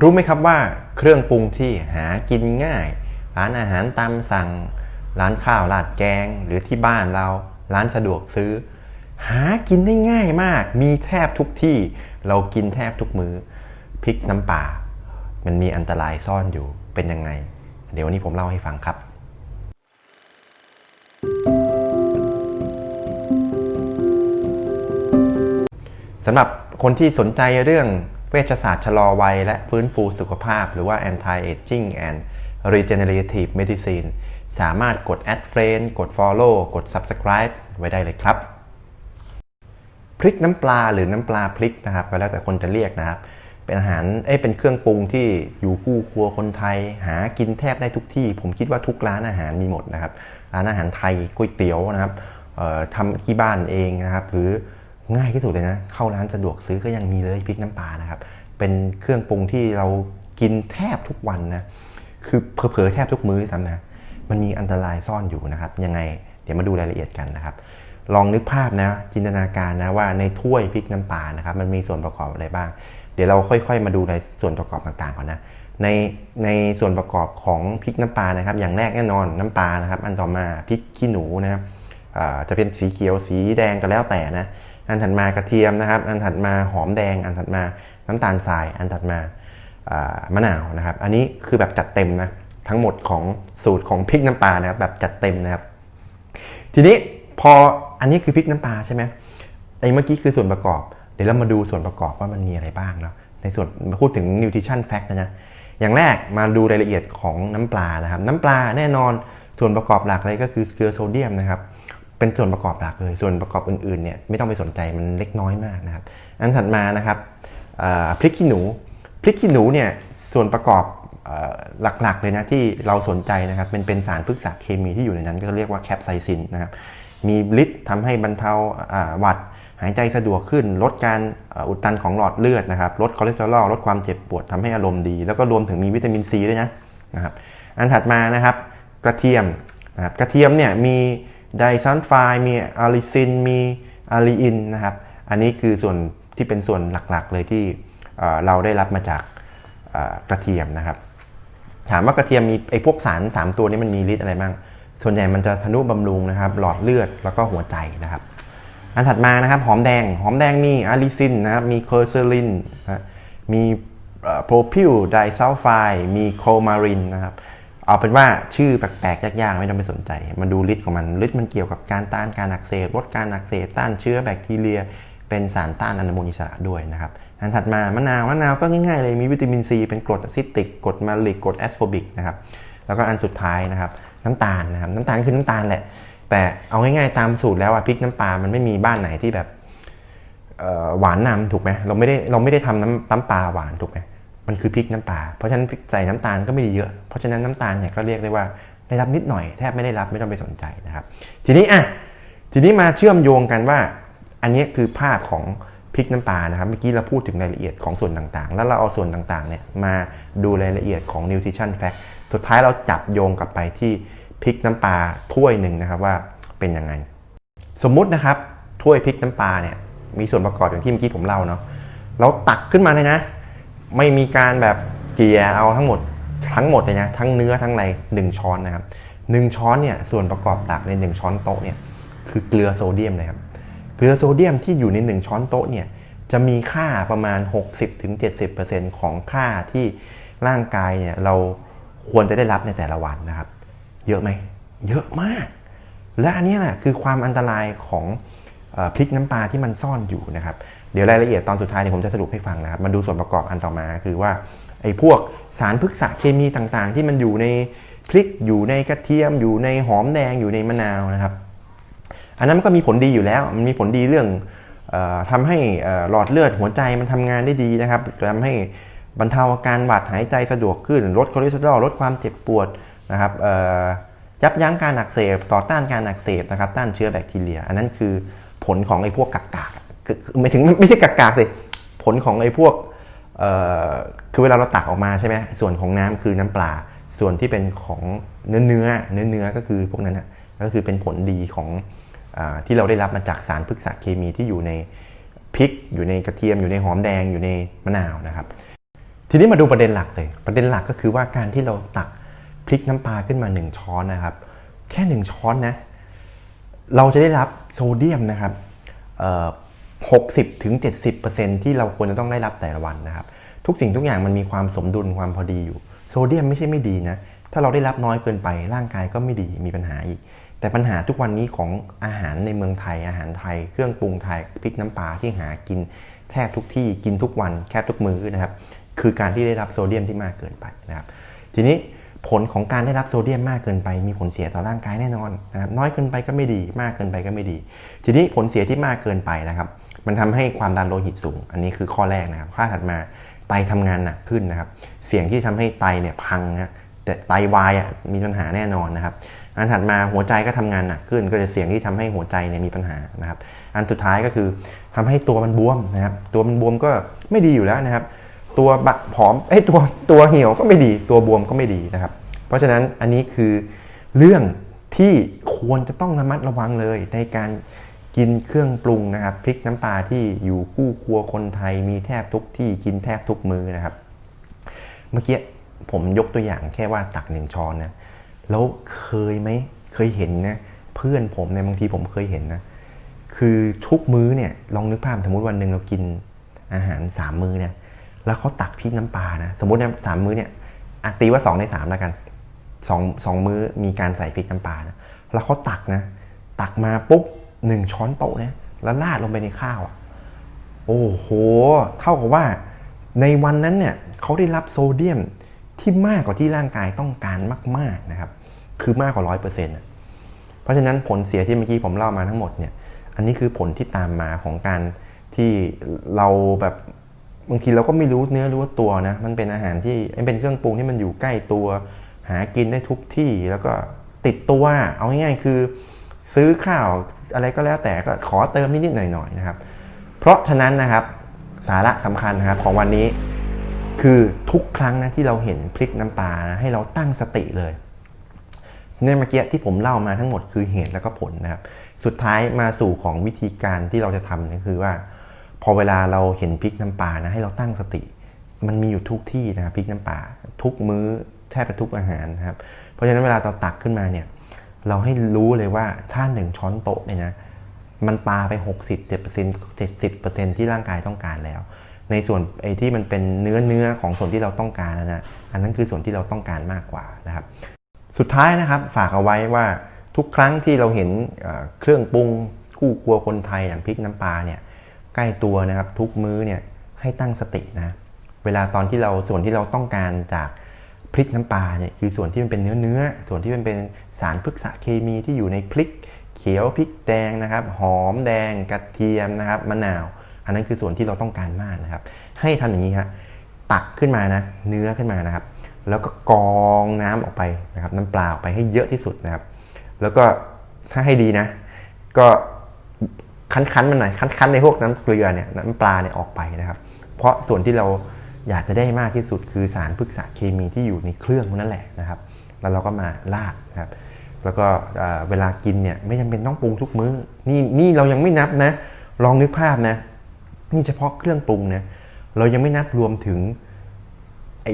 รู้ไหมครับว่าเครื่องปรุงที่หากินง่าย ร้านอาหารตามสั่ง ร้านข้าวราดแกง หรือที่บ้านเรา ร้านสะดวกซื้อ หากินได้ง่ายมาก มีแทบทุกที่ เรากินแทบทุกมือ้อพริกน้ำปลามันมีอันตรายซ่อนอยู่เป็นยังไง เดี๋ยววันนี้ผมเล่าให้ฟังครับ สำหรับคนที่สนใจเรื่อง เวชศาสตร์ชะลอวัยและฟื้นฟูสุขภาพ หรือว่า anti aging and regenerative medicine สามารถกด add friend กด follow กด subscribe ไว้ได้เลยครับ พริกน้ำปลาหรือน้ำปลาพริกนะครับก็แล้วแต่คนจะเรียกนะครับ เป็นอาหารเอ้เป็นเครื่องปรุงที่อยู่คู่ครัวคนไทย หากินแทบได้ทุกที่ ผมคิดว่าทุกร้านอาหารมีหมดนะครับ ร้านอาหารไทยก๋วยเตี๋ยวนะครับทำที่บ้านเองนะครับ หรือ ง่ายที่สุดเลยนะ เข้าร้านสะดวกซื้อก็ยังมีเลยพริกน้ำปลานะครับ เป็นเครื่องปรุงที่เรากินแทบทุกวันนะ คือเผลอๆแทบทุกมื้อด้วยซ้ำนะ มันมีอันตรายซ่อนอยู่นะครับ ยังไงเดี๋ยวมาดูรายละเอียดกันนะครับ ลองนึกภาพนะ จินตนาการนะว่าในถ้วยพริกน้ำปลานะครับ มันมีส่วนประกอบอะไรบ้าง เดี๋ยวเราค่อย ๆ มาดูในส่วนประกอบต่างๆก่อนนะ ในในส่วนประกอบของพริกน้ำปลานะครับ อย่างแรกแน่นอนน้ำปลานะครับ อันต่อมาพริกขี้หนูนะครับจะเป็นสีเขียวสีแดงก็แล้วแต่นะ อันถัดมากระเทียมนะครับ อันถัดมาหอมแดง อันถัดมาน้ำตาลทราย อันถัดมามะนาวนะครับ อันนี้คือแบบจัดเต็มนะทั้งหมดของสูตรของพริกน้ำปลานะครับแบบจัดเต็มนะครับ ทีนี้พออันนี้คือพริกน้ำปลาใช่ไหมไอ้เมื่อกี้คือส่วนประกอบ เดี๋ยวเรามาดูส่วนประกอบว่ามันมีอะไรบ้างเนาะในส่วนมาพูดถึง nutrition fact นะนะอย่างแรกมาดูรายละเอียดของน้ำปลานะครับ น้ำปลาแน่นอนส่วนประกอบหลักเลยก็คือเกลือโซเดียมนะครับ เป็นส่วนประกอบหลักเลย ส่วนประกอบอื่นๆเนี่ยไม่ต้องไปสนใจมันเล็กน้อยมากนะครับ อันถัดมานะครับพริกขี้หนู พริกขี้หนูเนี่ยส่วนประกอบอหลักๆเลยนะที่เราสนใจนะครับเป็นเป็นสารพฤกษเคมีที่อยู่ในนั้น ก็เรียกว่าแคปไซซินนะครับมีฤทธิ์ทำให้บรรเทาหวัดหายใจสะดวกขึ้น ลดการอุดตันของหลอดเลือดนะครับลดคอเลสเตอรอลลดความเจ็บปวดทำให้อารมณ์ดี แล้วก็รวมถึงมีวิตามินซีด้วยนะนะครับอันถัดมานะครับกระเทียมนะครับกระเทียมเนี่ยมี ไดซัลไฟด์มีอาลิซิน มีอาลีอินนะครับ อันนี้คือส่วนที่เป็นส่วนหลักๆ เลยที่เราได้รับมาจากกระเทียมนะครับ ถามว่ากระเทียมมีไอ้พวกสาร 3 ตัวนี้มันมีฤทธิ์อะไรบ้าง ส่วนใหญ่มันจะทะนุบำรุงนะครับ หลอดเลือดแล้วก็หัวใจนะครับ อันถัดมานะครับหอมแดง หอมแดงมีอาลิซินนะครับ มีเคอร์เซลินนะมีโปรพิลไดซัลไฟมีโคมารินนะครับ เอาเป็นว่าชื่อแปลกๆยากๆ ไม่ต้องไปสนใจ มาดูฤทธิ์ของมันฤทธิ์มันเกี่ยวกับการต้านการอักเสบลดการอักเสบต้านเชื้อแบคทีเรีย เป็นสารต้านอนุมูลอิสระด้วยนะครับอันถัดมามะนาวมะนาวก็ง่ายๆเลยมีวิตามินซีเป็นกรดอะซิติกกรดมาลิกกรดแอสโฟบิกนะครับแล้วก็อันสุดท้ายนะครับน้ำตาลนะครับน้ำตาลคือน้ำตาลแหละ แต่เอาง่ายๆตามสูตรแล้วอะพริกน้ำปลามันไม่มีบ้านไหนที่แบบหวานนำถูกไหมเราไม่ได้เราไม่ได้ทำน้ำน้ำปลาหวานถูกไหม มันคือพริกน้ำปลาเพราะฉะนั้นใส่น้ำตาลก็ไม่ได้เยอะ เพราะฉะนั้นน้ำตาลเนี่ยก็เรียกได้ว่าได้รับนิดหน่อยแทบไม่ได้รับไม่ต้องไปสนใจนะครับ ทีนี้อะทีนี้มาเชื่อมโยงกันว่า อันนี้คือภาพของพริกน้ำปลานะครับเมื่อกี้เราพูดถึงรายละเอียดของส่วนต่างๆ แล้วเราเอาส่วนต่างๆเนี่ยมาดูรายละเอียดของ nutrition fact สุดท้ายเราจับโยงกลับไปที่พริกน้ำปลาถ้วยหนึ่งนะครับว่าเป็นยังไง สมมุตินะครับถ้วยพริกน้ำปลาเนี่ยมีส่วนประกอบอย่างที่เมื่อกี้ผมเล่าเนาะเราตักขึ้นมาเลยนะ ไม่มีการแบบเกลี่ยเอาทั้งหมดทั้งหมดเลยนะทั้งเนื้อทั้งอะไรหนึ่งช้อนนะครับหนึ่งช้อนเนี่ยส่วนประกอบหลักในหนึ่งช้อนโต๊ะเนี่ยคือเกลือโซเดียมนะครับเกลือโซเดียมที่อยู่ในหนึ่งช้อนโต๊ะเนี่ยจะมีค่าประมาณ 60-70%ของค่าที่ร่างกายเนี่ยเราควรจะได้รับในแต่ละวันนะครับ เยอะไหม เยอะมาก และอันนี้แหละคือความอันตรายของ พริกน้ำปลาที่มันซ่อนอยู่นะครับเดี๋ยวรายละเอียดตอนสุดท้ายเนี่ยผมจะสรุปให้ฟังนะครับมาดูส่วนประกอบอันต่อมาคือว่าไอ้พวกสารพฤกษเคมีต่างๆ ที่มันอยู่ในพริกอยู่ในกระเทียม อยู่ในหอมแดงอยู่ในมะนาวนะครับ อันนั้นมันก็มีผลดีอยู่แล้ว มันมีผลดีเรื่องออทำให้หลอดเลือดหัวใจมันทำงานได้ดีนะครับทำให้บรรเทาอาการหวัดหายใจสะดวกขึ้น ลดคอเลสเตอรอลลดความเจ็บปวดนะครับยับยั้งการอักเสบต่อต้านการอักเสบนะครับต้านเชื้อแบคทีเรีย อันนั้นคือ ผลของไอ้พวกกากๆคือไม่ถึงไม่ใช่กากๆสิผลของไอ้พวกคือเวลาเราตักออกมาใช่ไหมส่วนของน้ำคือน้ำปลา ส่วนที่เป็นของเนื้อเนื้อเนื้อเนื้อก็คือพวกนั้นนะก็คือเป็นผลดีของอที่เราได้รับมาจากสารพฤกษเคมีที่อยู่ในพริก อยู่ในกระเทียม อยู่ในหอมแดงอยู่ในมะนาวนะครับ ทีนี้มาดูประเด็นหลักเลย ประเด็นหลักก็คือว่าการที่เราตักพริกน้ำปลาขึ้นมา 1 ช้อนนะครับ แค่ 1 ช้อนนะเราจะได้รับ โซเดียมนะครับเอ่อ60ถึง70%ที่เราควรจะต้องได้รับแต่ละวันนะครับ ทุกสิ่งทุกอย่างมันมีความสมดุลความพอดีอยู่ โซเดียมไม่ใช่ไม่ดีนะ ถ้าเราได้รับน้อยเกินไปร่างกายก็ไม่ดีมีปัญหาอีก แต่ปัญหาทุกวันนี้ของอาหารในเมืองไทย อาหารไทย เครื่องปรุงไทยพริกน้ำปลาที่หากินแทบทุกที่กินทุกวันแทบทุกมื้อนะครับ คือการที่ได้รับโซเดียมที่มากเกินไปนะครับ ทีนี้ ผลของการได้รับโซเดียมมากเกินไป มีผลเสียต่อร่างกายแน่นอนนะครับน้อยเกินไปก็ไม่ดี มากเกินไปก็ไม่ดี ทีนี้ผลเสียที่มากเกินไปนะครับ มันทำให้ความดันโลหิตสูง อันนี้คือข้อแรกนะครับข้อถัดมาไตทำงานหนักขึ้นนะครับ เสี่ยงที่ทำให้ไตเนี่ยพังนะแต่ไตวายอะมีปัญหาแน่นอนนะครับ อันถัดมาหัวใจก็ทำงานหนักขึ้น ก็จะเสี่ยงที่ทำให้หัวใจเนี่ยมีปัญหานะครับ อันสุดท้ายก็คือทำให้ตัวมันบวมนะครับ ตัวมันบวมก็ไม่ดีอยู่แล้วนะครับ ตัวบะผอมไอ้ตัวตัวเหี่ยวก็ไม่ดี ตัวบวมก็ไม่ดีนะครับ เพราะฉะนั้นอันนี้คือเรื่องที่ควรจะต้องระมัดระวังเลยในการกินเครื่องปรุงนะครับพริกน้ำปลาที่อยู่คู่ครัวคนไทยมีแทบทุกที่กินแทบทุกมือนะครับ เมื่อกี้ผมยกตัวอย่างแค่ว่าตักหนึ่งช้อนนะแล้วเคยไหมเคยเห็นนะเพื่อนผมเนี่ยบางทีผมเคยเห็นนะคือทุกมื้อเนี่ยลองนึกภาพสมมติวันหนึ่งเรากินอาหารสามมื้อเนี่ย แล้วเขาตักพริกน้ำปลานะ สมมติเนี่ยสามมื้อเนี่ยตีว่าสองในสามแล้วกันสองสองมื้อมีการใส่พริกน้ำปลานะแล้วเขาตักนะ ตักมาปุ๊บหนึ่งช้อนโต๊ะเนี่ยแล้วราดลงไปในข้าวอะโอ้โห เท่ากับว่าในวันนั้นเนี่ยเขาได้รับโซเดียมที่มากกว่าที่ร่างกายต้องการมาก ๆนะครับ คือมากกว่าร้อยเปอร์เซ็นต์เพราะฉะนั้นผลเสียที่เมื่อกี้ผมเล่ามาทั้งหมดเนี่ย อันนี้คือผลที่ตามมาของการที่เราแบบ บางทีเราก็ไม่รู้เนื้อรู้ตัวนะ มันเป็นอาหารที่มันเป็นเครื่องปรุงที่มันอยู่ใกล้ตัว หากินได้ทุกที่แล้วก็ติดตัว เอาง่ายๆ คือซื้อข้าวอะไรก็แล้วแต่ก็ขอเติมนิดๆหน่อยๆนะครับ เพราะฉะนั้นนะครับสาระสำคัญนะครับของวันนี้คือทุกครั้งนะที่เราเห็นพริกน้ำปลานะให้เราตั้งสติเลยเนี่ยเมื่อกี้ที่ผมเล่ามาทั้งหมดคือเหตุแล้วก็ผลนะครับ สุดท้ายมาสู่ของวิธีการที่เราจะทำก็คือว่า พอเวลาเราเห็นพริกน้ำปลานะให้เราตั้งสติ มันมีอยู่ทุกที่นะพริกน้ำปลาทุกมื้อแทบจะทุกอาหารนะครับ เพราะฉะนั้นเวลาเราตักขึ้นมาเนี่ยเราให้รู้เลยว่าถ้าหนึ่งช้อนโต๊ะเนี่ยนะมันปลาไป 60 7% 70%ที่ร่างกายต้องการแล้ว ในส่วนไอ้ที่มันเป็นเนื้อเนื้อของส่วนที่เราต้องการนะนะอันนั้นคือส่วนที่เราต้องการมากกว่านะครับ สุดท้ายนะครับฝากเอาไว้ว่าทุกครั้งที่เราเห็นเอ่อเครื่องปรุงคู่ครัวคนไทยอย่างพริกน้ำปลาเนี่ย ใกล้ตัวนะครับ ทุกมื้อเนี่ยให้ตั้งสตินะเวลาตอนที่เราส่วนที่เราต้องการจากพริกน้ำปลาเนี่ยคือส่วนที่มันเป็นเนื้อเนื้อส่วนที่มันเป็นสารพฤกษเคมีที่อยู่ในพริก เขียวพริกแดงนะครับ หอมแดงกระเทียมนะครับมะนาว อันนั้นคือส่วนที่เราต้องการมากนะครับ ให้ทำอย่างนี้ครับตักขึ้นมานะเนื้อขึ้นมานะครับ แล้วก็กรองน้ำออกไปนะครับ น้ำปลาออกไปให้เยอะที่สุดนะครับ แล้วก็ถ้าให้ดีนะ ก็ คั้นๆมันหน่อยคั้นๆในพวกน้ำเกลือเนี่ยน้ำปลาเนี่ยออกไปนะครับ เพราะส่วนที่เราอยากจะได้มากที่สุดคือสารพฤกษเคมีที่อยู่ในเครื่องนั่นแหละนะครับ แล้วเราก็มาราดนะครับ แล้วก็เวลากินเนี่ยไม่จำเป็นต้องปรุงทุกมื้อ นี่นี่เรายังไม่นับนะ ลองนึกภาพนะ นี่เฉพาะเครื่องปรุงนะ เรายังไม่นับรวมถึงไอ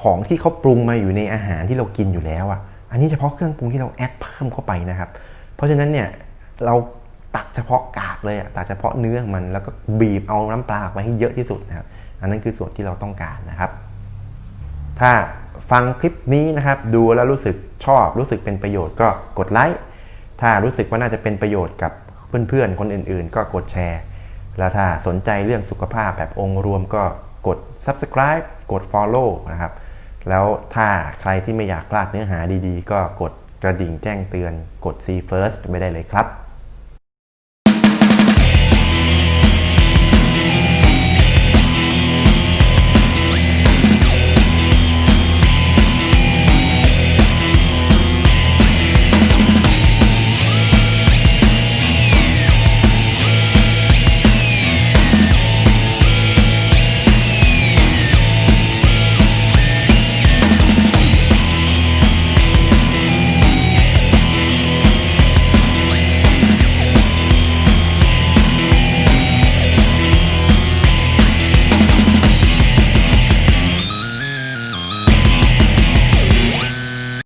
ของที่เขาปรุงมาอยู่ในอาหารที่เรากินอยู่แล้วอะ อันนี้เฉพาะเครื่องปรุงที่เราแอดเพิ่มเข้าไปนะครับ เพราะฉะนั้นเนี่ยเรา ตักเฉพาะกากเลยอะตักเฉพาะเนื้อมันแล้วก็บีบเอาน้ำปลาออกไปให้เยอะที่สุดนะครับ อันนั้นคือส่วนที่เราต้องการนะครับ ถ้าฟังคลิปนี้นะครับ ดูแล้วรู้สึกชอบรู้สึกเป็นประโยชน์ก็กดไลค์ถ้ารู้สึกว่าน่าจะเป็นประโยชน์กับเพื่อนๆ คนอื่นๆ ก็กดแชร์ แล้วถ้าสนใจเรื่องสุขภาพแบบองค์รวมก็กด subscribe กด follow นะครับ แล้วถ้าใครที่ไม่อยากพลาดเนื้อหาดีๆ ก็กดกระดิ่งแจ้งเตือนกด see first ไปได้เลยครับ